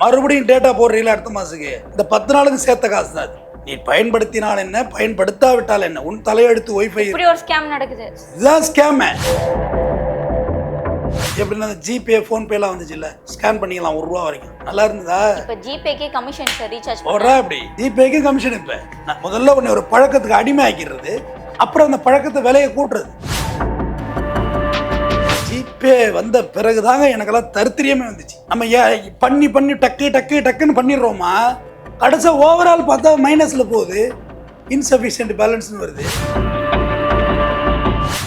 மறுபடியும் டேட்டா போடுறீங்களா அடுத்த மாதத்துக்கு இந்த பத்து நாளுக்கு சேர்த்த காசு தான் நீ பயன்படுத்தினால் என்ன? பயன்படுத்தாவிட்டால் என்ன? உன் தலையெடுத்து ஒய்ஃபை இப்படி ஒரு ஸ்கேம் நடக்குது. இதுதான் ஸ்கேமு எப்படின்னா ஜிபே ஃபோன்பேலாம் வந்துச்சுல்ல ஸ்கேன் பண்ணிக்கலாம் ஒரு ரூபா வரைக்கும். நல்லா இருந்ததா? இப்ப ஜிபேக்கே கமிஷன் சார் ரீசார்ஜ் போடுறா அப்படி. ஜிபேக்கு கமிஷன் இப்போ. நான் முதல்ல உன்னை ஒரு பழக்கத்துக்கு அடிமை ஆக்கிடுறது அப்புறம் அந்த பழக்கத்தை விலையை கூட்டுறது. பே வந்த பிறகுதாங்க எனக்கெல்லாம் தருத்திரியமே வந்துச்சு. நம்ம ஏ- பண்ணி பண்ணி டக்கு டக்கு டக்குன்னு பண்ணிடுறோமா? கடைசி ஓவரால் பார்த்தா மைனஸில் போகுது. இன்சஃபிஷியன்ட் பேலன்ஸ்னு வருது.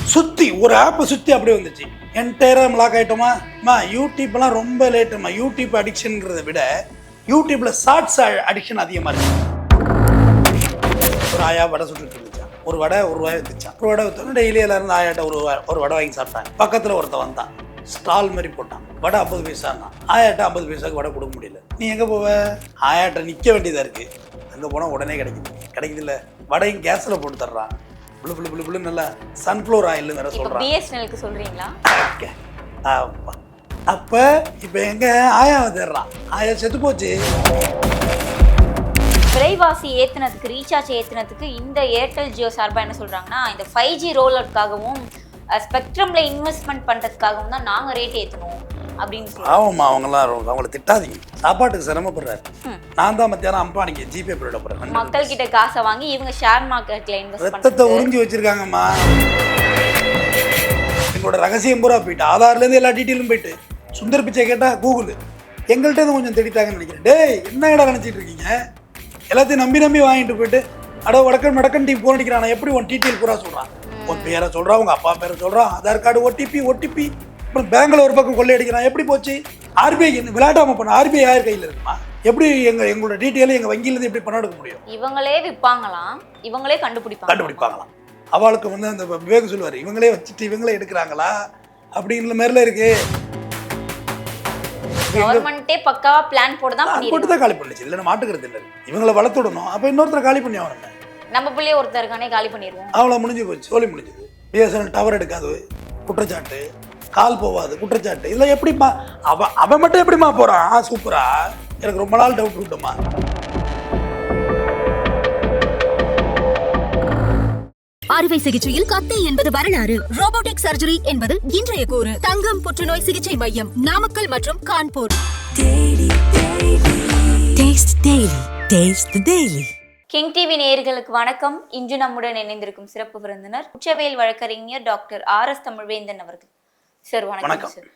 சுற்றி ஒரு ஆப்பை சுற்றி அப்படியே வந்துச்சு. என்டையராக லாக் ஆகிட்டோமா அம்மா யூடியூப்லாம் ரொம்ப லேட்டுமா யூடியூப் அடிக்ஷன்ங்கிறத விட யூடியூப்பில் ஷார்ட்ஸ் அடிக்ஷன் அதிகமாக இருக்குது ஒரு ஆயா வடை சுட்டுட்டு ஒரு வடை ஒரு ரூபாய் வித்துச்சான் ஒரு வடை வித்தோன்னு டெய்லி எல்லாரும் ஆயாட்ட ஒரு ஒரு வடை வாங்கி சாப்பிட்டாங்க. பக்கத்துல ஒருத்தன் வந்தான். ஸ்டால் மாதிரி போட்டான். வடை ஐம்பது பைசான்னா ஆயாட்ட ஐம்பது பைசாக்கு வடை கொடுக்க முடியல. நீ எங்க போவ? ஆயாட்ட நிக்க வேண்டியதா இருக்கு. அங்க போனா உடனே கிடைக்குது. கிடைக்குது இல்ல வடையும் கேஸ்ல போட்டு தர்றான். புளு புளு புளு புளு நல்லா சன்ஃப்ளவர் ஆயில் வேற சொல்றான். பிஎஸ்என்எல்க்கு ஓகே. ஆமா. அப்ப இப்ப எங்க ஆயாவை தேடுறான். ஆயா செத்து போச்சு. விலைவாசி ஏத்துனதுக்கு ரீசார்ஜ் ஏத்துனதுக்கு இந்த ஏர்டெல் ஜியோ சார்பா என்ன சொல்றாங்கன்னா இந்த ஃபைவ் ஜி ரோல் அவுட்காகவும் ஸ்பெக்ட்ரம்ல இன்வெஸ்ட்மெண்ட் பண்றதுக்காகவும் தான் நாங்க ரேட் ஏத்தணும் அப்படின்னு சொல்றாங்க. ஆமாம்மா அவங்களாம் அவங்கள திட்டாதீங்க. சாப்பாட்டுக்கு சிரமப்படுறாரு. நான் தான் மத்தியானம் அம்பானிக்கு ஜிபே போயிட போறேன். மக்கள் கிட்ட காசை வாங்கி இவங்க ஷேர் மார்க்கெட்ல இன்வெஸ்ட் ரத்தத்தை உறிஞ்சி வச்சிருக்காங்கம்மா. எங்களோட ரகசியம் பூரா போயிட்டு ஆதார்ல இருந்து எல்லா டீட்டெயிலும் போயிட்டு சுந்தர் பிச்சை கேட்டா கூகுள் எங்கள்கிட்ட கொஞ்சம் தேடிட்டாங்கன்னு நினைக்கிறேன். டேய் என்ன இடம் நினைச்சிட்டு இருக்கீங்க? எல்லாத்தையும் நம்பி நம்பி வாங்கிட்டு போயிட்டு அட வடக்கன் வடக்கன் டீ போன் அடிக்கிறான்? எப்படி உன் டீட்டெயில் பூரா சொல்றான் உன் பேரை சொல்றான் உங்க அப்பா பேரை சொல்றான் ஆதார் கார்டு ஓடிபி ஓடிபி அப்புறம் பேங்க்ல ஒரு பக்கம் கொள்ளையடிக்கிறான் எப்படி போச்சு? ஆர்பிஐ விளையாட்டாம பண்ண ஆர்பிஐ யார் கையில் இருக்குமா? எப்படி எங்க எங்களோட டீட்டெயில் எங்க வங்கியில இருந்து எப்படி பணம் எடுக்க முடியும்? இவங்களே விற்பாங்களாம் இவங்களே கண்டுபிடிப்பாங்க கண்டுபிடிப்பாங்களாம். அவளுக்கு வந்து அந்த விவேக் சொல்லுவார் இவங்களே வச்சுட்டு இவங்களே எடுக்கிறாங்களா? அப்படிங்கிற மாதிரிலாம் இருக்கு. கவர்மெண்ட்டே பக்காவா பிளான் போட்டு தான் போட்டு தான் காலி பண்ணிச்சு இல்லை மாட்டுக்கிறது இல்லை. இவங்களை வளர்த்து விடணும் அப்போ இன்னொருத்தரை காலி பண்ணி ஆகணும். நம்ம பிள்ளைய ஒருத்தர் இருக்கானே காலி பண்ணிடுவோம். அவ்வளோ முடிஞ்சு போச்சு சோலி முடிஞ்சது. பிஎஸ்என்எல் டவர் எடுக்காது குற்றச்சாட்டு கால் போவாது குற்றச்சாட்டு. இதெல்லாம் எப்படிம்மா? அவன் அவன் மட்டும் எப்படிம்மா போகிறான் சூப்பரா. எனக்கு ரொம்ப நாள் டவுட் விட்டோமா அறுவை சிகிச்சையில் கத்தை என்பது வரலாறு ரோபோட்டிக் சர்ஜரி என்பது இன்றைய கூறு தங்கம் புற்றுநோய் சிகிச்சை மையம் நாமக்கல் மற்றும் Kanpur Taste Daily. Taste the Daily. King TV நேயர்களுக்கு வணக்கம் இன்று நம்முடன் இணைந்திருக்கும் சிறப்பு விருந்தினர் குற்றவியல் வழக்கறிஞர் டாக்டர் ஆர் எஸ் தமிழ்வேந்தன் அவர்கள் சார் வணக்கம். சார்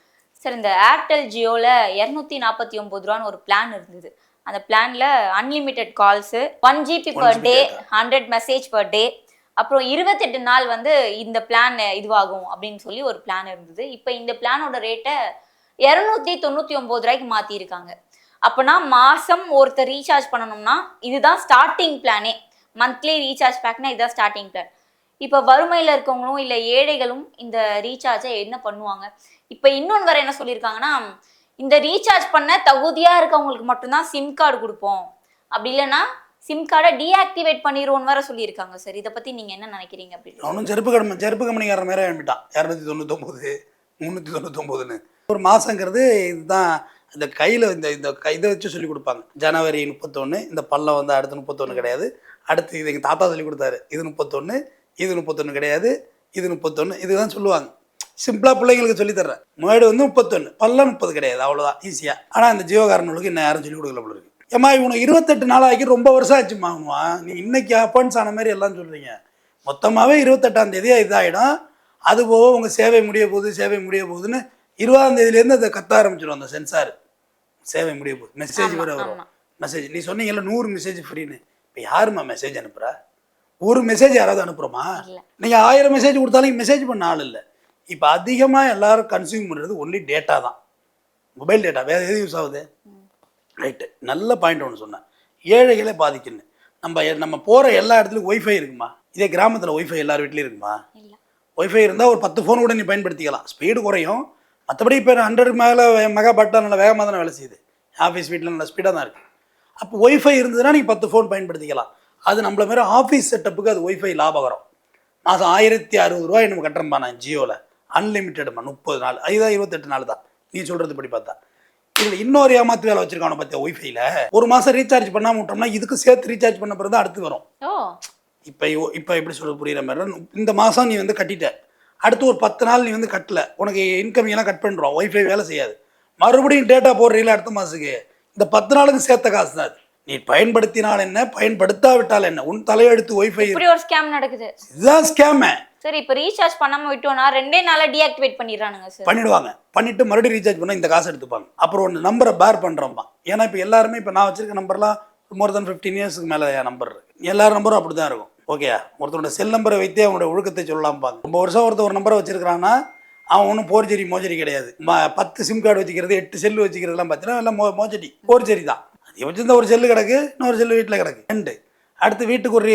சார் இந்த ஏர்டெல் ஜியோல இரநூத்தி நாற்பத்தி ஒன்பது ரூபான்னு ஒரு பிளான் இருந்தது அந்த பிளான்ல unlimited calls one GB per GB day. Hundred message per day அப்புறம் இருபத்தெட்டு நாள் வந்து இந்த பிளான் இதுவாகும் அப்படின்னு சொல்லி ஒரு பிளான் இருந்தது. இப்போ இந்த பிளானோட ரேட்டை இரநூத்தி தொண்ணூற்றி ஒம்பது ரூபாய்க்கு மாற்றிருக்காங்க அப்போனா மாதம் ஒருத்தர் ரீசார்ஜ் பண்ணணும்னா இதுதான் ஸ்டார்டிங் பிளானே மந்த்லி ரீசார்ஜ் பேக்னா இதுதான் ஸ்டார்டிங் பிளான் இப்போ வறுமையில் இருக்கவங்களும் இல்லை ஏழைகளும் இந்த ரீசார்ஜை என்ன பண்ணுவாங்க? இப்போ இன்னொன்று வேறு என்ன சொல்லியிருக்காங்கன்னா இந்த ரீசார்ஜ் பண்ண தகுதியாக இருக்கவங்களுக்கு மட்டும்தான் சிம் கார்டு கொடுப்போம். அப்படி இல்லைன்னா சிம் கார்டை டீஆக்டிவேட் பண்ணிடுவோன்னு வேற சொல்லியிருக்காங்க சார் இதை பற்றி நீங்கள் என்ன நினைக்கிறீங்க அப்படின்னு அவனும் செருப்பு கடமை செருப்பு கம்பெனிக்காரன் மேலே எழுப்பிட்டான் இரநூத்தி தொண்ணூத்தொம்பது முந்நூற்றி தொண்ணூத்தொம்பதுன்னு. ஒரு மாதங்கிறது இதுதான் இந்த கையில் இந்த இந்த இதை வச்சு சொல்லி கொடுப்பாங்க. ஜனவரி முப்பத்தொன்று இந்த பள்ளம் வந்து அடுத்து முப்பத்தொன்று கிடையாது. அடுத்து இது எங்கள் தாத்தா சொல்லி கொடுத்தாரு. இது முப்பத்தொன்று இது முப்பத்தொன்று கிடையாது. இது முப்பத்தொன்று இதுதான் சொல்லுவாங்க. சிம்பிளாக பிள்ளைங்களுக்கு சொல்லித்தர்றேன் மேடு முன்னாடி வந்து முப்பத்தொன்று பல்லம் முப்பது கிடையாது அவ்வளோதான் ஈஸியாக ஆனால் இந்த ஜீவகாரணங்களுக்கு இன்னும் யாரும் சொல்லி கொடுக்கல போல இருக்கு. ஏம்மா இவனுக்கு இருபத்தெட்டு நாள் ஆகி ரொம்ப வருஷம் ஆச்சுமா அவனுவா? நீ இன்னைக்கு அப்பாயின்ஸ் ஆன மாதிரி எல்லாம் சொல்கிறீங்க மொத்தமாகவே இருபத்தெட்டாம் தேதியா இதாகிடும் அது போக உங்கள் சேவை முடிய போகுது சேவை முடிய போகுதுன்னு இருபதாம் தேதியிலேருந்து அதை கத்த ஆரம்பிச்சிடும் அந்த சென்சார் சேவை முடிய போகுது. மெசேஜ் வேறு வரும். மெசேஜ் நீ சொன்னீங்கல்ல நூறு மெசேஜ் ஃப்ரீன்னு இப்போ யாரும்மா மெசேஜ் அனுப்புகிறா ஒரு மெசேஜ் யாராவது அனுப்புகிறோமா. நீங்கள் ஆயிரம் மெசேஜ் கொடுத்தாலும் மெசேஜ் பண்ண ஆள் இல்லை. இப்போ அதிகமாக எல்லாரும் கன்சியூம் பண்ணுறது ஒன்லி டேட்டா தான். மொபைல் டேட்டா வேறு எது யூஸ் ஆகுது? ரைட்டு நல்ல பாயிண்ட் ஒன்று சொன்னேன் ஏழைகளை பாதிக்குன்னு. நம்ம நம்ம போகிற எல்லா இடத்துலையும் ஒய்ஃபை இருக்குமா? இதே கிராமத்தில் ஒய்ஃபை எல்லார் வீட்லேயும் இருக்குமா? ஒய்ஃபை இருந்தால் ஒரு பத்து ஃபோன் கூட நீ பயன்படுத்திக்கலாம். ஸ்பீடு குறையும். மற்றபடி இப்போ ஹண்ட்ரட் மேலே மெகா பட்டா நல்ல வேகமாக தானே வேலை செய்யுது. ஆஃபீஸ் வீட்டில் நல்ல ஸ்பீடாக தான் இருக்குது அப்போ ஒய்ஃபை இருந்ததுன்னா நீங்கள் பத்து ஃபோன் பயன்படுத்திக்கலாம். அது நம்மள மாதிரி ஆஃபீஸ் செட்டப்புக்கு அது ஒய்ஃபை லாபகரம். மாதம் ஆயிரத்தி அறுபது ரூபாய் நம்ம கட்டுறோம்பா நான் ஜியோவில் அன்லிமிட்டெடுமா முப்பது நாள். அதுதான் இருபத்தெட்டு நாள் தான். நீ சொல்கிறது படி பார்த்தா. இதில் இன்னொரு ஏமாத்து வேலை வச்சிருக்கான பார்த்தியா ஒய்ஃபைல ஒரு மாதம் ரீசார்ஜ் பண்ணாம விட்டோம்னா இதுக்கு சேர்த்து ரீசார்ஜ் பண்ண பிறகு தான் அடுத்து வரும். இப்போ இப்போ எப்படி சொல்ல புரியுற மாதிரி இந்த மாதம் நீ வந்து கட்டிட்ட. அடுத்து ஒரு பத்து நாள் நீ வந்து கட்டல. உனக்கு இன்கம் எல்லாம் கட் பண்ணுறோம் ஒய்ஃபை வேலை செய்யாது. மறுபடியும் டேட்டா போடுறீங்களா அடுத்த மாதத்துக்கு இந்த பத்து நாளுக்கு சேர்த்த காசு தான் அது. நீ பயன்படுத்தினால் என்ன? பயன்படுத்தாவிட்டால் என்ன? உன் தலையெழுத்து ஒய்ஃபை இப்படி ஒரு ஸ்கேம் நடக்குது. இதுதான் ஸ்கேமே சரி இப்போ ரீசார்ஜ் பண்ணாம விட்டோம்னா ரெண்டே நாள்ல டீஆக்டிவேட் பண்ணிடுறானுங்க சார் பண்ணிடுவாங்க. பண்ணிட்டு மறுபடியும் ரீசார்ஜ் பண்ணால் இந்த காசு எடுத்துப்பாங்க. அப்புறம் ஒன்று நம்பரை பேர் பண்ணுறோம்ப்பா ஏன்னா இப்போ எல்லாருமே இப்போ நான் வச்சிருக்க நம்பர்லாம் மோர் தென் ஃபிஃப்டீன் இயர்ஸ்க்கு மேலே என் நம்பர் இருக்கு. எல்லார் நம்பரும் அப்படி தான் இருக்கும். ஓகேயா ஒருத்தரோட செல் நம்பரை வைத்தே அவனோட ஒழுக்கத்தை சொல்லலாம்பாங்க ரொம்ப வருஷம் ஒருத்தர் ஒரு நம்பரை வச்சிருக்கான்னா அவன் ஒன்றும் போர்ஜரி மோஜரி கிடையாது. பத்து சிம் கார்டு வச்சுக்கிறது எட்டு செல்லு வச்சுக்கிறதுலாம் பார்த்தீங்கன்னா எல்லாம் மோ மோஜடி போர்ஜரி தான். அது வச்சிருந்த ஒரு செல்லு கிடக்கு இன்னொரு செல்லு வீட்டில் கிடக்கு. ரெண்டு. அடுத்து வீட்டுக்கு ஒரு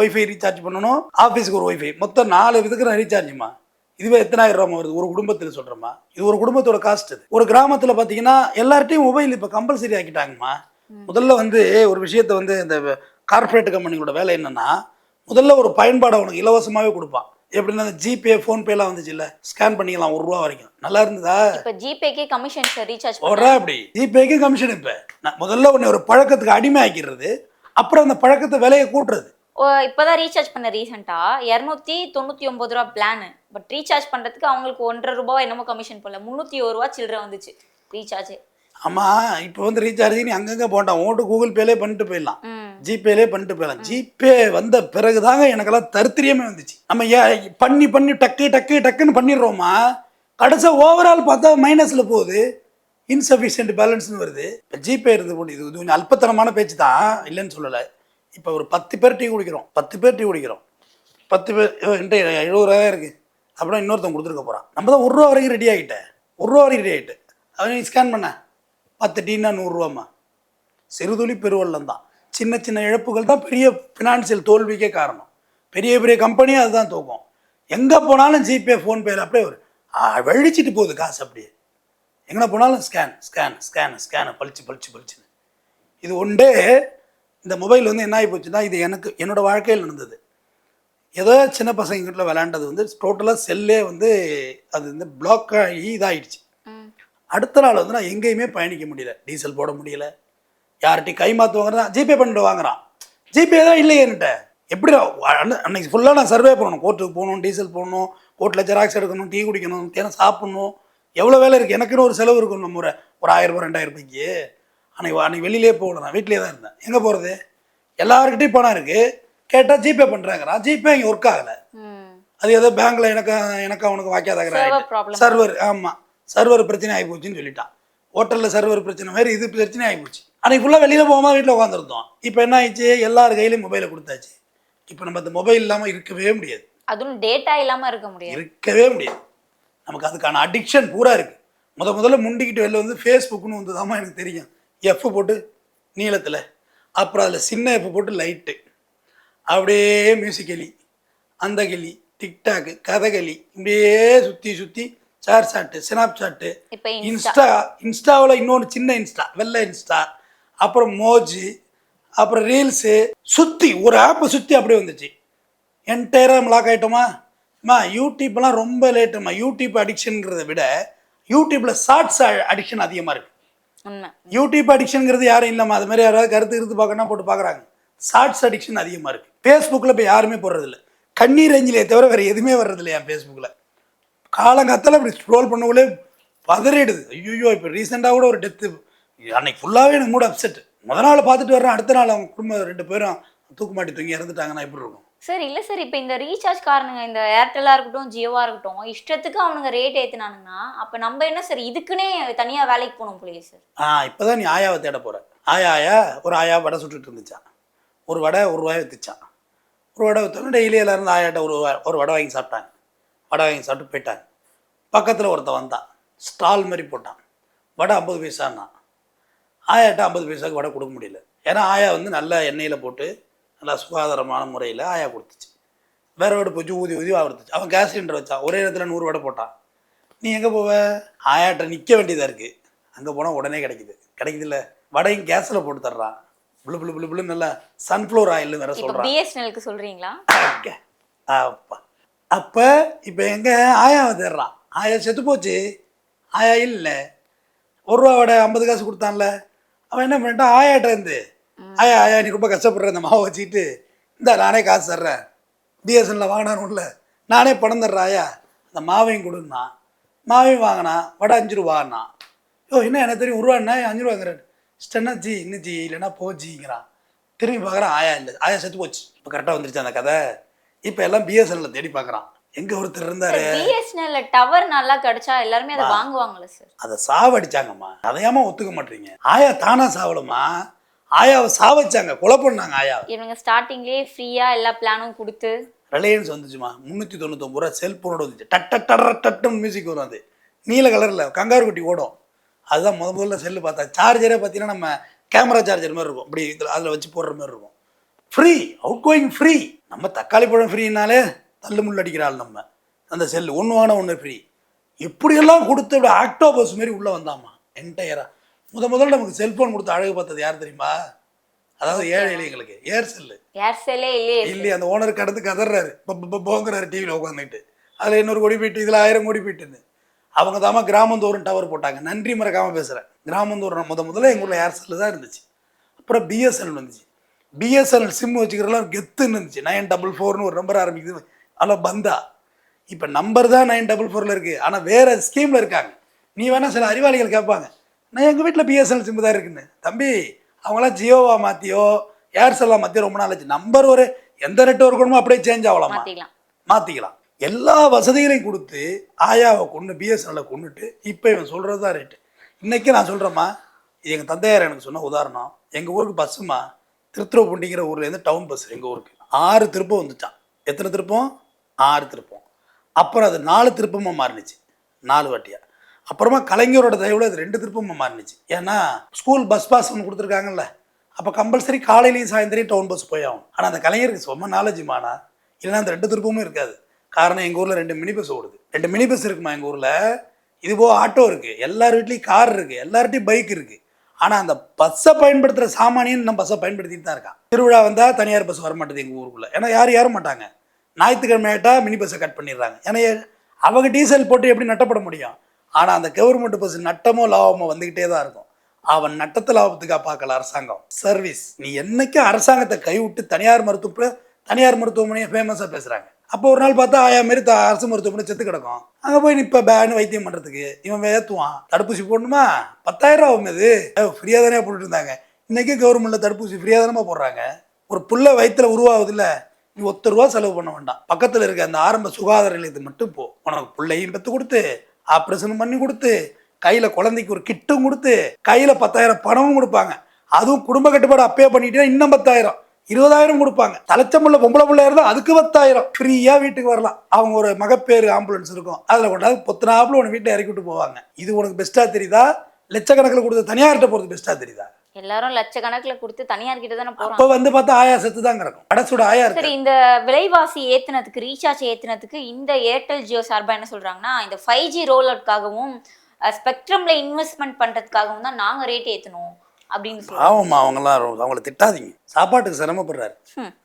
ஒய்ஃபை ரீசார்ஜ் பண்ணணும் ஆஃபீஸுக்கு ஒரு ஒய்ஃபை மொத்தம் நாலு இதுக்கு நான் ரீசார்ஜுமா இதுவே எத்தனாயிரம் ரூபா வருது? ஒரு குடும்பத்தில் சொல்கிறேம்மா இது ஒரு குடும்பத்தோட காஸ்ட் இது. ஒரு கிராமத்தில் பார்த்தீங்கன்னா எல்லார்ட்டையும் மொபைல் இப்போ கம்பல்சரி ஆக்கிட்டாங்கம்மா. முதல்ல வந்து ஒரு விஷயத்தை வந்து இந்த கார்ப்பரேட் கம்பெனிகளோட வேலை என்னன்னா முதல்ல ஒரு பயன்பாடை உனக்கு இலவசமாகவே கொடுப்பான். எப்படின்னா ஜிபே ஃபோன்பேலாம் வந்துச்சு இல்லை ஸ்கேன் பண்ணிக்கலாம் ஒரு ரூபா வரைக்கும். நல்லா இருந்ததா? இப்போ ஜிபேக்கே கமிஷன் சார் ரீசார்ஜ் ஓடுறா அப்படி. ஜிபேக்கு கமிஷன் இப்போ. நான் முதல்ல உன்னை ஒரு பழக்கத்துக்கு அடிமை ஆக்கிடுறது அப்புறம் அந்த பழக்கத்தை விலையை கூட்டுறது. இப்போதான் ரீசார்ஜ் பண்ண ரீசெண்டா இரநூத்தி தொண்ணூத்தி ஒன்பது ரூபா பிளான் பட் ரீசார்ஜ் பண்றதுக்கு அவங்களுக்கு ஒன்றரை ரூபாய் என்னமோ கமிஷன் போல முந்நூற்றி ஒரு ரூபா சில்லற வந்துச்சு ரீசார்ஜ் ஆமாம் இப்போ வந்து ரீசார்ஜ் நீ அங்கங்கே போட்டான். உன்கிட்ட கூகுள் பேலே பண்ணிட்டு போயிடலாம். ஜிபேலே பண்ணிட்டு போயிடலாம். ஜிபே வந்த பிறகுதாங்க எனக்கெல்லாம் தருத்திரியமே வந்துச்சு. நம்ம ஏன் பண்ணி பண்ணி டக்கு டக்கு டக்குன்னு பண்ணிடுறோமா? கடைசியாக ஓவரால் பார்த்தா மைனஸில் போகுது. இன்சஃபிஷியன்ட் பேலன்ஸ்னு வருது. இப்போ ஜிபே இருந்து போட்டு இது கொஞ்சம் அல்பத்தனமான பேச்சு தான். இல்லைன்னு சொல்லலை. இப்போ ஒரு பத்து பேர் டீ குடிக்கிறோம். பத்து பேர் டீ குடிக்கிறோம். பத்து பேர் என்கிட்ட எழுபது இருக்குது அப்புறம் இன்னொருத்தன் கொடுத்துருக்க போகிறான் நம்ம தான் ஒரு ரூபா வரைக்கும் ரெடி ஆகிட்டேன் ஒரு ரூபா வரைக்கும் ரெடி ஆகிட்டு. அவன் நீ ஸ்கேன் பண்ண. பத்து டீன்னா நூறுரூவாம்மா சிறுதுளி பெருவெள்ளம் தான். சின்ன சின்ன இழப்புகள் தான் பெரிய ஃபினான்சியல் தோல்விக்கே காரணம். பெரிய பெரிய கம்பெனியும் அதுதான் தூக்கும். எங்கே போனாலும் ஜிபே ஃபோன்பேல அப்படியே ஒரு வெழிச்சிட்டு போகுது காசு அப்படியே. எங்கே போனாலும் ஸ்கேன் ஸ்கேன் ஸ்கேன் ஸ்கேன் பளிச்சு பளிச்சு பளிச்சுன்னு. இது ஒன்றே இந்த மொபைல் வந்து என்ன ஆகி போச்சுன்னா இது எனக்கு என்னோட வாழ்க்கையில் நடந்தது. ஏதோ சின்ன பசங்க வீட்டில் விளையாண்டது வந்து டோட்டலாக செல்லே வந்து அது வந்து பிளாக் ஆகி இதாகிடுச்சு அடுத்த நாள் வந்து நான் எங்கேயுமே பயணிக்க முடியல. டீசல் போட முடியல. யார்கிட்டையும் கை மாற்று வாங்குறேன் ஜிபே பண்ணிட்டு வாங்குறான். ஜிபே தான் இல்லையே என்கிட்ட. எப்படி அன்ன- அன்னைக்கு ஃபுல்லாக நான் சர்வே பண்ணணும் கோர்ட்டுக்கு போகணும் டீசல் போடணும் கோர்ட்டில் ஜெராக்ஸ் எடுக்கணும் டீ குடிக்கணும் தேனை சாப்பிடணும். எவ்வளோ வேலை இருக்குது எனக்குன்னு ஒரு செலவு இருக்கும் நம்ம ஒரு ஒரு ஆயிரம் ரூபாய் ரெண்டாயிரம் ரூபாய்க்கு. அன்னைக்கு அன்னைக்கு வெளியிலே போகல நான் வீட்டிலே தான் இருந்தேன். எங்கே போகிறது எல்லாருக்கிட்டையும் பணம் இருக்குது கேட்டால் ஜிபே பண்ணுறாங்கிறான் ஜிபே இங்கே ஒர்க் ஆகலை. அது ஏதோ பேங்க்ல எனக்கு எனக்கு அவனுக்கு problem. சர்வர் ஆமா. சர்வர் பிரச்சனை ஆகி போச்சுன்னு சொல்லிட்டான். ஹோட்டல்ல சர்வர் பிரச்சனை மாதிரி இது பிரச்சனை ஆகி போச்சு அன்னைக்கு ஃபுல்லாக வெளியில போகாம வீட்டில் உட்காந்துருந்தோம் இப்போ என்ன ஆயிடுச்சு? எல்லார் கையிலையும் மொபைலை கொடுத்தாச்சு. இப்போ நம்ம அந்த மொபைல் இல்லாமல் இருக்கவே முடியாது. அதுவும் டேட்டா இல்லாம இருக்க முடியாது. இருக்கவே முடியாது. நமக்கு அதுக்கான அடிக்ஷன் பூரா இருக்கு. முத முதல்ல முண்டிக்கிட்டு வெளில வந்து ஃபேஸ்புக்னு வந்ததாமா எனக்கு தெரியும். எஃப் போட்டு நீளத்தில் அப்புறம் அதில் சின்ன எஃப் போட்டு லைட்டு அப்படியே மியூசிக்கலி அந்த கிளி டிக்டாக்கு கதகளி இப்படியே சுற்றி சுற்றி சேர் சாட்டு ஸ்னாப் சாட்டு. இன்ஸ்டா இன்ஸ்டாவில் இன்னொரு சின்ன இன்ஸ்டா வெள்ளை இன்ஸ்டா அப்புறம் மோஜி அப்புறம் ரீல்ஸு சுற்றி ஒரு ஆப்பை சுற்றி அப்படியே வந்துச்சு. என்டையராக லாக் ஆகிட்டோமா அம்மா யூடியூப்லாம் ரொம்ப லேட்டுமா யூடியூப் அடிக்ஷனுங்கிறத விட யூடியூப்பில் ஷார்ட்ஸ் அடிக்ஷன் அதிகமாக இருக்குது யூடியூப் அடிக்ஷனுங்கிறது யாரும் இல்லைம்மா. அது மாதிரி யாராவது கருத்து இருந்து பார்க்கணும் போட்டு பார்க்குறாங்க. ஷார்ட்ஸ் அடிக்ஷன் அதிகமாக இருக்குது ஃபேஸ்புக்கில் இப்போ யாருமே போடுறதில்ல கண்ணீர் ரேஞ்சிலே தவிர வேறு எதுவுமே வர்றதில்ல என் ஃபேஸ்புக்கில் காலங்காத்தால இப்படி ஸ்க்ரோல் பண்ணவுலே பதறிடுது. ஐயோ இப்போ ரீசெண்டாக கூட ஒரு டெத்து அன்னைக்கு ஃபுல்லாகவே எனக்கு மூட் அப்செட் முத நாள் பார்த்துட்டு வர்றேன் அடுத்த நாள் அவங்க குடும்பம் ரெண்டு பேரும் தூக்கு மாட்டி தூங்கி இறந்துட்டாங்கன்னா எப்படி இருக்கும்? சார் இல்ல சார் இப்போ இந்த ரீசார்ஜ் காரணங்க இந்த ஏர்டெல்லா இருக்கட்டும் ஜியோவா இருக்கட்டும் இஷ்டத்துக்கு அவனுங்க ரேட் ஏத்துனானுங்கன்னா அப்ப நம்ம என்ன சார் இதுக்குன்னே தனியா வேலைக்கு போகணும் போலயே சார். ஆ இப்போ தான் நீ ஆயாவை தேட போகிற ஆயா ஆயா ஒரு ஆயா வடை சுட்டுட்டு இருந்துச்சான் ஒரு வடை ஒரு ரூபாய் வித்துச்சான் ஒரு வடை விற்றோன்னு டெய்லி எல்லாரும் ஆயாட்ட ஒரு ஒரு வடை வாங்கி சாப்பிட்டாங்க. வடை வாங்கி சாப்பிட்டு போயிட்டாங்க. பக்கத்தில் ஒருத்தன் வந்தான். ஸ்டால் மாதிரி போட்டான். வடை ஐம்பது பைசான்னா. ஆயாட்ட ஐம்பது பைசாவுக்கு வடை கொடுக்க முடியல. ஏன்னா ஆயா வந்து நல்ல எண்ணெயில் போட்டு நல்லா சுகாதாரமான முறையில் ஆயா கொடுத்துச்சு. வேற வடை போச்சு ஊதி ஊதி கொடுத்துச்சு அவன் கேஸ் சிலிண்டர் வச்சான் ஒரே இடத்துல நூறு வடை போட்டான். நீ எங்கே போவ? ஆயாட்ட நிற்க வேண்டியதாக இருக்குது அங்கே போனால் உடனே கிடைக்குது. கிடைக்குதுல்ல? வடையும் கேஸில் போட்டு தர்றான். புளு புளு புளு புளு நல்லா சன்ஃப்ளவர் ஆயில்னு வேற சொல்கிறான் பிஎஸ்என்எலுக்கு சொல்றீங்களா? அங்க. அப்பா இப்போ எங்கே ஆயாவை தேடுறான் ஆயா செத்து போச்சு. ஆயா இல்லை. ஒரு ரூபா வடை ஐம்பது காசு கொடுத்தான்ல. அவன் என்ன பண்ணிட்டான்? ஆயாட்ட இருந்து ஆயா ஆயா நீ ரொம்ப கஷ்டப்படுற இந்த மாவை வச்சுக்கிட்டு. இந்த நானே காசு தர்றேன். பிஎஸ்என்ல வாங்கினானுல நானே பணம் தர்றேன் ஆயா. அந்த மாவையும் கொடுன்னா மாவையும் வாங்கினா வடை அஞ்சு ரூபான்னா. யோ என்ன எனக்கு தெரியும் ஒரு ரூபாண்ணா அஞ்சு ரூபாங்கிறேன் ஸ்டென்னா ஜி இன்னும் ஜி? இல்லைன்னா போ ஜிங்கிறான். திரும்பி பார்க்குறான் ஆயா இல்லை. ஆயா செத்து போச்சு. இப்போ கரெக்டாக வந்துருச்சு அந்த கதை. இப்போ எல்லாம் பிஎஸ்என்ல தேடி பார்க்குறான் எங்கே ஒருத்தர் இருந்தாரு? பிஎஸ்என்எல் டவர் நல்லா கிடைச்சா எல்லாருமே அதை வாங்குவாங்கல்ல சார். அதை சாவடிச்சாங்கம்மா. அதையாம ஒத்துக்க மாட்டீங்க. ஆயா தானா சாவலம்மா ஆயாவை சாவச்சாங்க. கொலை பண்ணாங்க ஆயாவை இவங்க ஸ்டார்டிங்லேயே ஃப்ரீயா எல்லா பிளானும் கொடுத்து. ரிலையன்ஸ் வந்துச்சுமா முந்நூற்றி தொண்ணூத்தொம்பது ரூபா செல்ஃபோனோட வந்துச்சு. டட் டட் டட் டட்டுன்னு மியூசிக் வரும் அது. நீல கலரில் கங்காரு குட்டி ஓடும். அதுதான் முத முதல்ல செல்லு பார்த்தா. சார்ஜரே பார்த்தீங்கன்னா நம்ம கேமரா சார்ஜர் மாதிரி இருக்கும். இப்படி இதில் அதில் வச்சு போடுற மாதிரி இருக்கும். ஃப்ரீ அவுட் கோயிங் ஃப்ரீ நம்ம தக்காளி பழம் ஃப்ரீனாலே தள்ளு முள்ளு அடிக்கிற ஆள் நம்ம. அந்த செல்லு ஒன்று வாங்கினா ஒன்று ஃப்ரீ எப்படியெல்லாம் கொடுத்து இப்படி ஆக்டோபஸ் மாதிரி உள்ளே வந்தாமா? என்டையராக முத முதல்ல நமக்கு செல்ஃபோன் கொடுத்து அழகு பார்த்தது யார் தெரியுமா? அதாவது ஏழை எளியங்களுக்கு ஏர்செல்லு ஏர்செல்லே இல்லையே இல்லையே அந்த ஓனர் கடந்து கதறாரு போங்கிறாரு டிவியில் உட்காந்துட்டு அதில் இன்னொரு கோடி போயிட்டு இதில் ஆயிரம் கோடி போயிட்டுன்னு. அவங்க தாமா கிராமந்தோறும் டவர் போட்டாங்க. நன்றி மறக்காமல் பேசுகிறேன் கிராமந்தோறும் முத முதல்ல எங்கள் ஊரில் ஏர்செல் தான் இருந்துச்சு. அப்புறம் பிஎஸ்என்எல் வந்துச்சு. பிஎஸ்என்எல் சிம் வச்சுக்கிறதுலாம் கெத்துன்னு இருந்துச்சு. நைன் டபுள் ஃபோர்னு ஒரு நம்பர் ஆரம்பிக்குது. அதில் பந்தா. இப்போ நம்பர் தான் நைன் டபுள் ஃபோரில் இருக்குது ஆனால் வேறு ஸ்கீமில் இருக்காங்க. நீ வேணால் சில அறிவாளிகள் கேட்பாங்க நான் எங்கள் வீட்டில் பிஎஸ்என்எல் சிம் தான் இருக்குன்னு. தம்பி அவங்களாம் ஜியோவா மாற்றியோ ஏர்செல்லாக மாற்றியோ ரொம்ப நாள் ஆச்சு. நம்பர் ஒரு எந்த நெட்ஒர்க் வேணுமோ அப்படியே சேஞ்ச் ஆகலாமா? மாற்றிக்கலாம் எல்லா வசதிகளையும் கொடுத்து ஆயாவை கொண்டு பிஎஸ்என்எல்லை கொண்டுட்டு இப்போ இவன் சொல்கிறது தான் ரேட்டு இன்றைக்கி நான் சொல்கிறேம்மா இது எங்கள் தந்தையார் எனக்கு சொன்ன உதாரணம். எங்கள் ஊருக்கு பஸ்ஸுமா திருத்துறப்பூண்டிங்கிற ஊர்லேருந்து டவுன் பஸ் எங்கள் ஊருக்கு. ஆறு திருப்பம் வந்துச்சான் எத்தனை திருப்பம்? ஆறு திருப்பம். அப்புறம் அது நாலு திருப்பமாக மாறினுச்சு. நாலு வாட்டியாக அப்புறமா கலைஞரோட தயவில் அது ரெண்டு திருப்பமாக மாறினுச்சு. ஏன்னா ஸ்கூல் பஸ் பாஸ் ஒன்று கொடுத்துருக்காங்கல்ல. அப்போ கம்பல்சரி காலையிலையும் சாயந்தரையும் டவுன் பஸ் போய் ஆகும் ஆனால் அந்த கலைஞருக்கு சும்மா நாலேஜுமானா இல்லைன்னா அந்த ரெண்டு திருப்பமும் இருக்காது. காரணம் எங்கள் ஊரில் ரெண்டு மினி பஸ் ஓடுது. ரெண்டு மினி பஸ் இருக்குமா எங்கள் ஊரில்? இதுபோக ஆட்டோ இருக்குது எல்லார் வீட்லேயும் கார் இருக்குது எல்லார்ட்டையும் பைக் இருக்குது ஆனால் அந்த பஸ்ஸை பயன்படுத்துகிற சாமானியன் நம்ம பஸ்ஸை பயன்படுத்திட்டு தான் இருக்கான். திருவிழா வந்தால் தனியார் பஸ் வர மாட்டேது எங்கள் ஊருக்குள்ளே. ஏன்னா யாரும் ஏற மாட்டாங்க. ஞாயிற்றுக்கிழமை ஆகிட்டால் மினி பஸ்ஸை கட் பண்ணிடுறாங்க. ஏன்னா அவங்க டீசல் போட்டு எப்படி நட்டப்பட முடியும்? ஆனால் அந்த கவர்மெண்ட் பஸ் நட்டமோ லாபமோ வந்துக்கிட்டே தான் இருக்கும். அவன் நட்டத்தை லாபத்துக்காக பார்க்கல அரசாங்கம். சர்வீஸ். நீ என்னைக்கும் அரசாங்கத்தை கைவிட்டு தனியார் மருத்துவ தனியார் மருத்துவமனையை ஃபேமஸாக பேசுகிறாங்க அப்போ ஒரு நாள் பார்த்தா ஆயா மாரி த அரசு மருத்துவமனை செத்து கிடக்கும். அங்கே போய் நிற்ப இப்போ பேனு வைத்தியம் பண்ணுறதுக்கு இவன் ஏற்றுவான் தடுப்பூசி போடணுமா? பத்தாயிரம் ரூபா ஆகும் இது. ஃப்ரீயாக தானே போட்டுட்டு இருந்தாங்க. இன்றைக்கி கவர்மெண்ட்டில் தடுப்பூசி ஃப்ரீயாக தானே போடுறாங்க. ஒரு புள்ள வயித்துல உருவாகுதுல்ல நீ ஒத்த ரூபா செலவு பண்ண வேண்டாம். பக்கத்தில் இருக்க அந்த ஆரம்ப சுகாதார நிலையத்துக்கு மட்டும் போ. உனக்கு பிள்ளையும் பெற்று கொடுத்து ஆப்ரேஷன் பண்ணி கொடுத்து கையில் குழந்தைக்கு ஒரு கிட்டும் கொடுத்து கையில் பத்தாயிரம் பணமும் கொடுப்பாங்க. அதுவும் குடும்ப கட்டுப்பாடு அப்பயே பண்ணிட்டீங்கன்னா இன்னும் பத்தாயிரம். இருபதாயிரம் கொடுப்பாங்க. தலைச்சம்புள்ள பொம்பளை பிள்ளை இருந்தால் அதுக்கு பத்தாயிரம். ஃப்ரீயாக வீட்டுக்கு வரலாம். அவங்க ஒரு மகப்பேறு ஆம்புலன்ஸ் இருக்கும். அதில் கொண்டாந்து பொத்தனாப்புல உன வீட்டில் இறக்கி விட்டு போவாங்க. இது உனக்கு பெஸ்ட்டாக தெரியுதா? லட்சக்கணக்கில் கொடுத்த தனியார்கிட்ட போகிறது பெஸ்ட்டாக தெரியுதா? எல்லாரும் லட்சக்கணக்குல கொடுத்து தனியார் கிட்ட தானே போறாங்க. அப்போ வந்து பார்த்தா ஆயா செத்து தான் கிடக்கும். அடசுட ஆயா சரி இந்த விலைவாசி ஏத்துனதுக்கு ரீசார்ஜ் ஏத்துனதுக்கு இந்த ஏர்டெல் ஜியோ சார்பா என்ன சொல்றாங்கன்னா இந்த ஃபைவ் ஜி ரோல் அவுட்காகவும் ஸ்பெக்ட்ரம்ல இன்வெஸ்ட்மெண்ட் பண்றதுக்காகவும் தான் நாங்க ரேட் ஏத்தணும். அப்படின்னு சொல்றாங்க ஆமாம்மா அவங்களாம் அவங்கள திட்டாதீங்க. சாப்பாட்டுக்கு சிரமப்படுறாரு.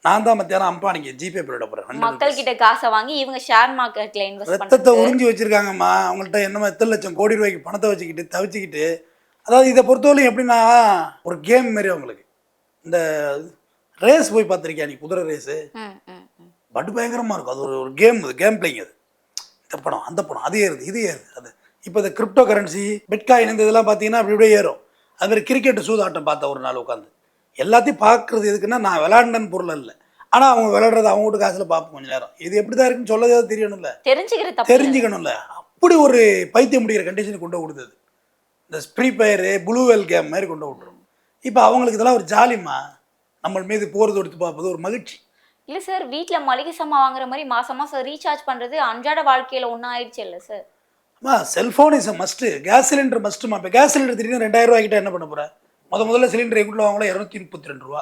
நான் தான் மத்தியானம் அம்பானிக்கு ஜிபே பண்ணிட போகிறேன் மக்கள் கிட்ட காசை வாங்கி இவங்க ஷேர் மார்க்கெட்ல இன்வெஸ்ட் ரத்தத்தை உறிஞ்சி வச்சிருக்காங்கம்மா. அவங்கள்ட்ட என்னமோ எத்தனை லட்சம் கோடி ரூபாய்க்கு பணத்தை வச்சுக்கிட்டு தவிச்சுக்கிட்டு. அதாவது இதை பொறுத்தவரையும் எப்படின்னா ஒரு கேம் மாரி அவங்களுக்கு. இந்த ரேஸ் போய் பார்த்துருக்கியா நீ? குதிரை ரேஸு. பட்டு பயங்கரமாக இருக்கும். அது ஒரு ஒரு கேம் அது கேம் பிளேயிங் அது. இந்த படம் அந்த படம் அது ஏறுது இது ஏறுது. அது இப்போ இந்த கிரிப்டோ கரன்சி பிட்காயின் இந்த இதெல்லாம் பார்த்தீங்கன்னா அப்படி இப்படியே ஏறும். அது மாதிரி கிரிக்கெட் சூதாட்டம் பார்த்தேன் ஒரு நாள் உட்காந்து எல்லாத்தையும் பார்க்குறது எதுக்குன்னா நான் விளாண்டன்னு பொருள் இல்லை ஆனால் அவங்க விளையாடுறது அவங்க வீட்டு காசில் பார்ப்போம் கொஞ்ச நேரம். இது எப்படி தான் இருக்குன்னு சொல்லவே தெரியணும்ல. தெரிஞ்சுக்கிற தப்பு இல்ல. தெரிஞ்சுக்கணும்ல. அப்படி ஒரு பைத்தியம் முடிகிற கண்டிஷன் கொண்டு கொடுத்தது. இந்த ஃப்ரீ ஃபயரு ப்ளூவெல் கேம் மாதிரி கொண்டு விட்டுரும் இப்போ அவங்களுக்கு இதெல்லாம் ஒரு ஜாலிமா நம்ம மீது போகிறது எடுத்து பார்ப்பது ஒரு மகிழ்ச்சி. இல்ல சார் வீட்ல மளிகை சாமான் வாங்குற மாதிரி மாசம் மாசம் ரீசார்ஜ் பண்றது அன்றாட வாழ்க்கையில ஒன்றும் ஆயிடுச்சு இல்ல சார். அம்மா cellphone is must gas cylinder மஸ்ட்டுமா இப்போ கேஸ் சிலிண்டர் திடீர்னு ரெண்டாயிரம் ரூபாய்க்கிட்ட என்ன பண்ண போற? முத முதல்ல சிலிண்டர் எங்கிட்ட வாங்கலாம் இரநூத்தி முப்பத்தி ரெண்டு ரூபா.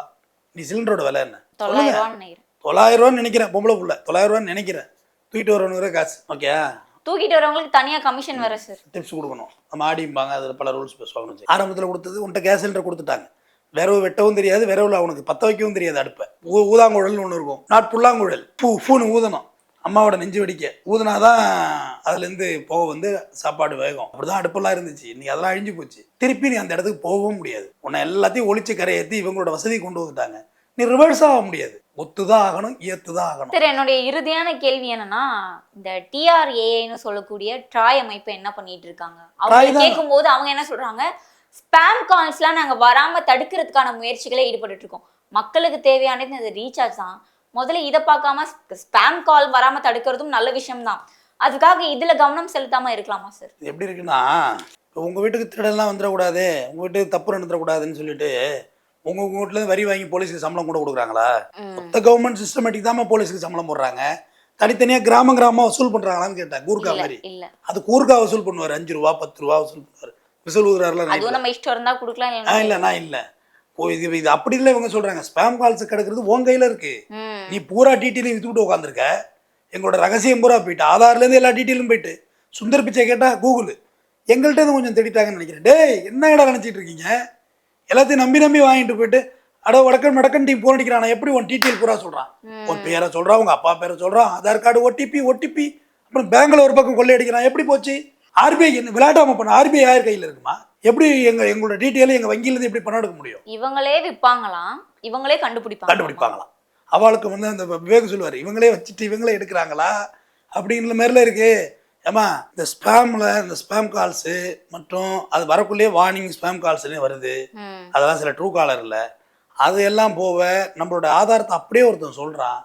நீ சிலிண்டரோட விலை என்ன? தொள்ளாயிரம் ரூபான்னு நினைக்கிறேன். பொம்பளை புள்ள. தொள்ளாயிரம் ரூபான்னு நினைக்கிறேன். தூக்கிட்டு வரணுங்கிற காசு. ஓகே தூக்கிட்டு வரவங்களுக்கு தனியா கமிஷன் வர சார் டிப்ஸ் கொடுக்கணும். நம்ம ஆடிம்பாங்க அதில் பல ரூல்ஸ் பேசுவாங்க ஆரம்பத்தில் கொடுத்தது உன்கிட்ட கேஸ் சிலிண்டர் கொடுத்துட்டாங்க. விரவு வெட்டவும் தெரியாது விரவுல அவனுக்கு பற்ற வைக்கவும் தெரியாது அடுப்பை. ஊதாங்குழல்னு ஒன்று இருக்கும். நாட் புல்லாங்குழல். பூ பூன்னு ஊதணும். அம்மாவோட நெஞ்சு வெடிக்க. ஊதுனாதான் அதுலேருந்து போக வந்து சாப்பாடு வேகும். அப்படிதான் அடுப்பெல்லாம் இருந்துச்சு. இன்னைக்கு அதெல்லாம் அழிஞ்சு போச்சு. திருப்பி நீ அந்த இடத்துக்கு போகவும் முடியாது. உன்னை எல்லாத்தையும் ஒழிச்சு கரையேற்றி இவங்களோட வசதி கொண்டு வந்துட்டாங்க. நீ ரிவர்ஸ் ஆக முடியாது. ஒத்துதான் ஆகணும் ஏத்துதான் ஆகணும். சரி என்னுடைய இறுதியான கேள்வி என்னன்னா இந்த டிஆர்ஏன்னு சொல்லக்கூடிய ட்ராய் அமைப்பு என்ன பண்ணிட்டு இருக்காங்க? அவங்க தான். கேட்கும்போது அவங்க என்ன சொல்றாங்க? ஸ்பேம் கால்ஸ்லாம் நாங்க வராம தடுக்கிறதுக்கான முயற்சிகளை ஈடுபட்டு இருக்கோம். மக்களுக்கு தேவையானது இந்த ரீசார்ஜ் தான். முதல்ல இதை பார்க்காம ஸ்பேம் கால் வராம தடுக்கிறதும் நல்ல விஷயம் தான் அதுக்காக இதுல கவனம் செலுத்தாம இருக்கலாமா சார் இது எப்படி இருக்குன்னா இப்போ உங்கள் வீட்டுக்கு திருடெல்லாம் வந்துடக்கூடாது உங்கள் வீட்டுக்கு தப்பு நடந்துடக்கூடாதுன்னு சொல்லிட்டு உங்கள் உங்கள் வீட்டிலேருந்து வரி வாங்கி போலீஸுக்கு சம்பளம் கூட கொடுக்குறாங்களா? மொத்த கவர்மெண்ட் சிஸ்டமேட்டிக் தான் போலீஸுக்கு சம்பளம் போடுறாங்க. தனித்தனியாக கிராம கிராமமாக வசூல் பண்ணுறாங்களான்னு கேட்டேன் இல்ல மாதிரி. இல்ல. அது கூர்க்கா வசூல் பண்ணுவார் அஞ்சு ரூபா பத்து ரூபா வசூல் பண்ணுவார். விசூல் ஊதுறாருல கொடுக்கலாம் இல்லை நான் இல்லை. இது இது அப்படி இல்லை இவங்க சொல்கிறாங்க ஸ்பேம் கால்ஸ் கிடக்கிறது உன் கையில் இருக்குது ம். நீ பூரா டீட்டெயிலும் வித்துட்டு உட்காந்துருக்க எங்களோட ரகசியம் பூரா போயிட்டு ஆதார்லேருந்து எல்லா டீட்டெயிலும் போயிட்டு சுந்தர் பிச்சை கேட்டால் கூகுள் எங்கள்கிட்ட கொஞ்சம் தேடிட்டாங்கன்னு நினைக்கிறேன். டேய் என்ன இடம் நினச்சிட்டு இருக்கீங்க? எல்லாத்தையும் நம்பி நம்பி வாங்கிட்டு போயிட்டு அட வடக்கன் வடக்கன் டீம் போன் அடிக்கிறான்? எப்படி உன் டீட்டெயில் பூரா சொல்கிறான் உன் பேரை சொல்கிறான் உங்கள் அப்பா பேரை சொல்கிறான் ஆதார் கார்டு ஓடிபி ஓடிபி அப்புறம் பேங்க்ல ஒரு பக்கம் கொள்ளையடிக்கிறான் எப்படி போச்சு? ஆர்பிஐ என்ன விளையாட்டாம பண்ண ஆர்பிஐ யார் கையில் இருக்குமா? எப்படி எங்கள் எங்களோட டீட்டெயிலை எங்கள் வங்கியிலேருந்து எப்படி பணம் எடுக்க முடியும்? இவங்களே விற்பாங்களாம் இவங்களே கண்டுபிடிப்பாங்க கண்டுபிடிப்பாங்களாம். அவளுக்கு வந்து அந்த விவேக் சொல்லுவார் இவங்களே வச்சுட்டு இவங்களே எடுக்கிறாங்களா? அப்படிங்கிற மாதிரிலாம் இருக்கு. ஏமா இந்த ஸ்பேமில் இந்த ஸ்பேம் கால்ஸு மற்றும் அது வரக்குள்ளேயே வார்னிங் ஸ்பேம் கால்ஸ்னே வருது. அதெல்லாம் சில ட்ரூ காலர் இல்லை அது எல்லாம் போக நம்மளோட ஆதாரத்தை அப்படியே ஒருத்தன் சொல்கிறான்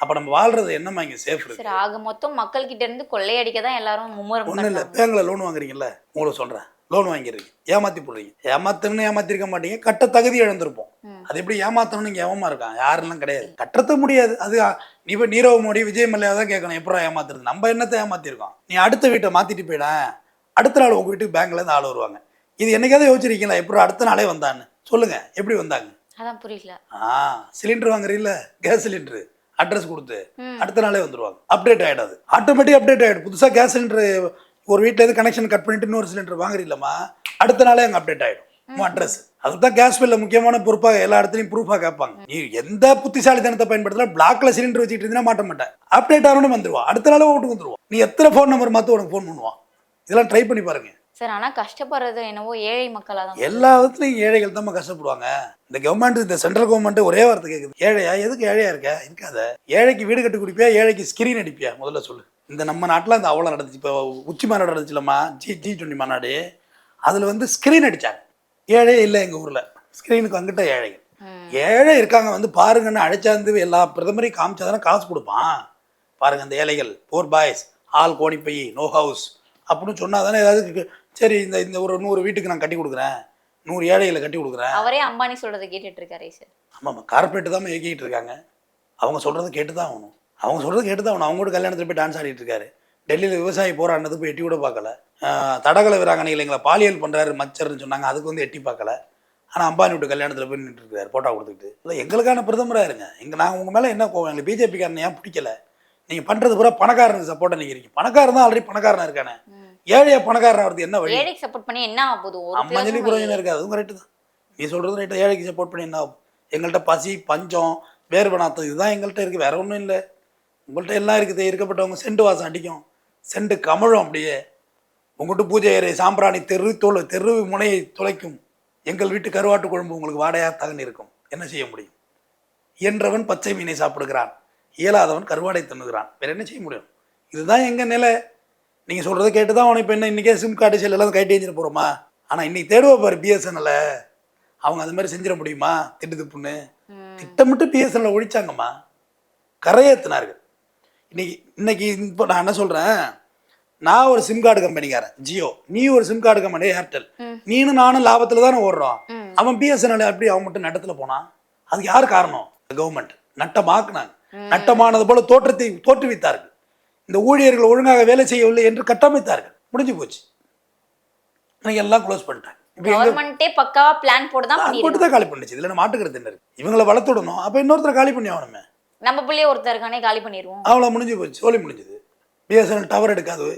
அப்போ நம்ம வாழ்றது என்னம்மா இங்கே சேஃப் சரி இருக்கு ஆக மொத்தம் மக்கள் கிட்ட இருந்து கொள்ளையடிக்க தான் எல்லாரும் மும்முரம் ஒன்றும் இல்லை. பேங்கில் லோன் வாங்குறீங்கல்ல? உங்களுக்கு சொல்கிறேன் லோன் வாங்கிடுறீங்க. ஏமாற்றி போடுறீங்க. ஏமாத்தணும்னு ஏமாத்திருக்க மாட்டீங்க. கட்ட தகுதி இழந்திருப்போம். அது எப்படி ஏமாத்தணும்னு இங்கே ஏவமா இருக்கான்? யாரெல்லாம் கிடையாது. கட்டத்த முடியாது. அது நீ இப்போ நீரவ் மோடி விஜய் மல்லையா தான் கேட்கணும். எப்படா ஏமாத்துறது? நம்ம என்னத்தை ஏமாத்திருக்கோம்? நீ அடுத்த வீட்டை மாற்றிட்டு போயிட. அடுத்த நாள் உங்கள் வீட்டுக்கு பேங்க்லேருந்து ஆள் வருவாங்க. இது என்னைக்காவது யோசிச்சிருக்கீங்களா? எப்படி அடுத்த நாளே வந்தான்னு? சொல்லுங்கள் எப்படி வந்தாங்க? அதான் புரியல. ஆ சிலிண்டர் வாங்குறீல்ல? Gas cylinder. அட்ரஸ் கொடுத்து. அடுத்த நாளே வந்துருவாங்க. அப்டேட் ஆகிடாது ஆட்டோமேட்டிக் அப்டேட் ஆகிடும் புதுசாக கேஸ் சிலிண்டர் ஒரு வீட்டில் இருந்து கனெக்ஷன் கட் பண்ணிட்டு இன்னொரு சிலிண்டர் வாங்குறீங்களம்மா அடுத்த நாளே அங்கே அப்டேட் ஆகிடும் உன் அட்ரஸ் அதுதான் கேஸ் பில்ல முக்கியமான பொறுப்பாக எல்லா இடத்துலையும் ப்ரூஃபாக கேட்பாங்க. நீ எந்த புத்திசாலித்தனத்தை பயன்படுத்தலாம் பிளாக்ல சிலிண்டர் வச்சுட்டு இருந்தீங்கன்னா மாட்ட மாட்டேன். அப்டேட் ஆகணும்னு வந்துருவான். அடுத்த நாளே வீட்டுக்கு வந்துருவான். நீ எத்தனை ஃபோன் நம்பர் மாற்ற உனக்கு ஃபோன் பண்ணுவான். இதெல்லாம் ட்ரை பண்ணி பாருங்க. சார் ஆனா கஷ்டப்படுறது என்னவோ ஏழை மக்களா தான் எல்லா விதத்துலையும் ஏழைகள் தான் கஷ்டப்படுவாங்க. இந்த கவர்மெண்ட் இந்த சென்ட்ரல் கவர்மெண்ட் ஒரே வார்த்தை கேட்குது ஏழையா? எதுக்கு ஏழையா இருக்க? இருக்காத. ஏழைக்கு வீடு கட்டி குடிப்பியா? ஏழைக்கு ஸ்கிரீன் அடிப்பியா? முதல்ல சொல்லு. இந்த நம்ம நாட்டில் இந்த அவ்வளோ நடந்துச்சு. இப்போ உச்சி மாநாடு நடந்துச்சுலம்மா. ஜி ஜி டுவெண்ட்டி மாநாடு. அதில் வந்து ஸ்க்ரீன் அடித்தாங்க ஏழை இல்லை எங்கள் ஊரில். ஸ்க்ரீனுக்கு வந்துட்ட ஏழைகள். ஏழை இருக்காங்க. வந்து பாருங்கன்னு அழைச்சாந்து எல்லா பிரதமரையும் காமிச்சாதானே காசு கொடுப்பான். பாருங்க இந்த ஏழைகள். போர் பாய்ஸ் ஆல் கோணிப்பை. நோ ஹவுஸ் அப்படின்னு சொன்னா தானே ஏதாவது சரி இந்த இந்த ஒரு நூறு வீட்டுக்கு நான் கட்டி கொடுக்குறேன். நூறு ஏழைகளை கட்டி கொடுக்குறேன். அவரே அம்பானி சொல்றதை கேட்டுட்டு இருக்காரே சார். ஆமாம் கார்பரேட்டு தான் இயக்கிட்டு இருக்காங்க. அவங்க சொல்கிறத கேட்டு தான் ஆகணும். அவங்க சொல்கிறத கேட்டு தான் ஆகணும். அவங்க கூட கல்யாணத்தில் போய் டான்ஸ் ஆடிட்டு இருக்காரு. டெல்லியில் விவசாயி போராடினது போய் எட்டி கூட பார்க்கல. தடகள வீராங்கனைகள் எங்களை பாலியல் பண்ணுறாரு மச்சர்னு சொன்னாங்க. அதுக்கு வந்து எட்டி பார்க்கல. ஆனால் அம்பானி விட்டு கல்யாணத்தில் போய் நின்றுட்டு இருக்காரு போட்டோ கொடுத்துக்கிட்டு. இல்லை எங்களுக்கான பிரதமராக இருங்க. எங்கள் நாங்கள் உங்கள் மேலே என்ன கோவம்? எங்களுக்கு பிஜேபிக்காரன் ஏன் பிடிக்கல? நீங்கள் பண்ணுறது பூரா பணக்காரனுக்கு சப்போர்ட்டாக நிற்கிறீங்க பணக்காரன் தான் ஆல்ரெடி பணக்காரனா இருக்கானே. ஏழையா பணக்காரன் ஆகிறது என்ன வழி? ஏழைக்கு சப்போர்ட் பண்ணி என்ன ஆக போகுது? அம்மா சொல்லி பிரயோஜனம். இருக்காது அதுவும் கரெக்டு தான். நீ சொல்கிறது ரைட்டு ஏழைக்கு சப்போர்ட் பண்ணி என்ன ஆகும்? எங்கள்கிட்ட பசி பஞ்சம் வேறுபடாத்தது இதுதான் எங்கள்கிட்ட இருக்குது வேற ஒன்றும் இல்லை. உங்கள்கிட்ட எல்லாம் இருக்குது இருக்கப்பட்டவங்க செண்டு வாசம் அடிக்கும். செண்டு கமழும் அப்படியே. உங்கள்கிட்ட பூஜை அறை சாம்பிராணி தெரு தோல் தெரு முனையை துளைக்கும். எங்கள் வீட்டு கருவாட்டு குழம்பு உங்களுக்கு வாடையாக தகன் இருக்கும். என்ன செய்ய முடியும்? இயன்றவன் பச்சை மீனை சாப்பிடுகிறான். இயலாதவன் கருவாடை தின்னுகிறான். வேற என்ன செய்ய முடியும்? இதுதான் எங்கள் நிலை. நீங்கள் சொல்கிறத கேட்டு தான் அவனை இப்போ என்ன இன்றைக்கே சிம் கார்டு செல் எல்லாம் கைட்டு எழுந்திர போகிறோமா ஆனால் இன்னைக்கு தேடுவா பாரு பிஎஸ்என்எல்ல அவங்க அது மாதிரி செஞ்சிட முடியுமா? திட்டு திப்புன்னு திட்டமிட்டு பிஎஸ்என்எல் ஒழிச்சாங்கம்மா. கரையேற்றினார்கள் இன்னைக்கு இன்னைக்கு இப்போ நான் என்ன சொல்கிறேன் நான் ஒரு சிம் கார்டு கம்பெனிக்காரன் ஜியோ நீ ஒரு சிம் கார்டு கம்பெனி ஏர்டெல் நீனும் நானும் லாபத்தில் தானே ஓடுறோம். அவன் பிஎஸ்என்எல் எப்படி அவன் மட்டும் நட்டத்தில் போனான் அதுக்கு யார் காரணம்? கவர்மெண்ட் நட்டமாக்குனாங்க. நட்டமானது போல தோற்றத்தை தோற்றுவித்தார்கள். இந்த ஊழியர்கள் ஒழுங்காக வேலை செய்யவில்லை என்று கட்டமைத்தார்கள். முடிஞ்சு போச்சு. இன்னைக்கு எல்லாம் க்ளோஸ் பண்ணிட்டாங்க. கவர்மெண்ட்டே பக்காவா பிளான் போட்டு தான் போட்டு தான் காலி பண்ணுச்சு இதில் நம்ம மாட்டுக்கிறது என்ன இவங்களை வளர்த்து விடணும் அப்போ இன்னொருத்தரை காலி பண்ணி ஆகணுமே. நம்ம பிள்ளைய ஒருத்தர் இருக்கானே காலி பண்ணிடுவோம் அவ்வளோ முடிஞ்சு போச்சு. சோலி முடிஞ்சுது. பிஎஸ்என்எல் டவர் எடுக்காது.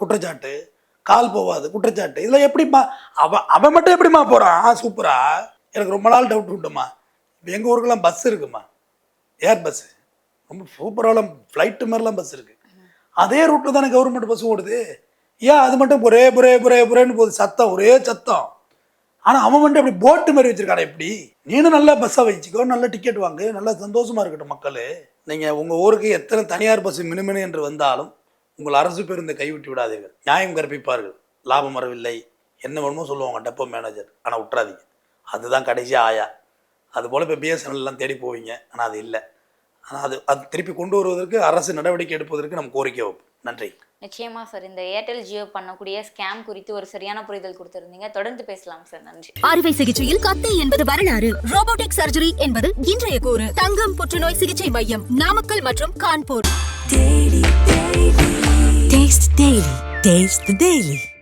குற்றச்சாட்டு. கால் போவாது. குற்றச்சாட்டு. இதில் எப்படிம்மா? அவன் அவன் மட்டும் எப்படிம்மா போகிறான் ஆ சூப்பரா எனக்கு ரொம்ப நாள் டவுட் விட்டோம்மா இப்போ எங்கள் ஊருக்கெல்லாம் பஸ் இருக்குமா? ஏர் பஸ்ஸு ரொம்ப சூப்பராக ஃப்ளைட்டு மாதிரிலாம் பஸ் இருக்குது அதே ரூட்டில் தானே கவர்மெண்ட் பஸ் ஓடுது. ஏன் அது மட்டும் ஒரே புரே புரே புரேன்னு போகுது? சத்தம் ஒரே சத்தம். ஆனால் அவன் வந்துட்டு அப்படி போட்டு மாதிரி வச்சிருக்காடா எப்படி? நீனும் நல்லா பஸ்ஸாக வச்சுக்கோ நல்ல டிக்கெட் வாங்கு நல்லா சந்தோஷமாக இருக்கட்டும் மக்கள். நீங்கள் உங்கள் ஊருக்கு எத்தனை தனியார் பஸ் மினுமினு என்று வந்தாலும் உங்கள் அரசு பேருந்தை கைவிட்டு விடாதீர்கள். நியாயம் கற்பிப்பார்கள். லாபம் வரவில்லை. என்ன வேணுமோ சொல்லுவாங்க டெப்போ மேனேஜர் ஆனால் விட்றாதீங்க அதுதான் கடைசி ஆயா. அது போல் இப்போ பிஎஸ்என்எல்லாம் தேடி போவீங்க. ஆனால் அது இல்லை. ஆனால் அது அது திருப்பி கொண்டு வருவதற்கு அரசு நடவடிக்கை எடுப்பதற்கு நம்ம கோரிக்கை வைப்போம். நன்றி. நிச்சயமா சார் இந்த ஏர்டெல் ஜியோ பண்ணக்கூடிய ஸ்கேம் குறித்து ஒரு சரியான புரிதல் கொடுத்திருந்தீங்க. தொடர்ந்து பேசலாம் சார் நன்றி. அறுவை சிகிச்சையில் கத்தை என்பது வரலாறு. ரோபோட்டிக் சர்ஜரி என்பது இன்றைய கூறு. தங்கம் புற்றுநோய் சிகிச்சை மையம் நாமக்கல் மற்றும் கான்பூர். Taste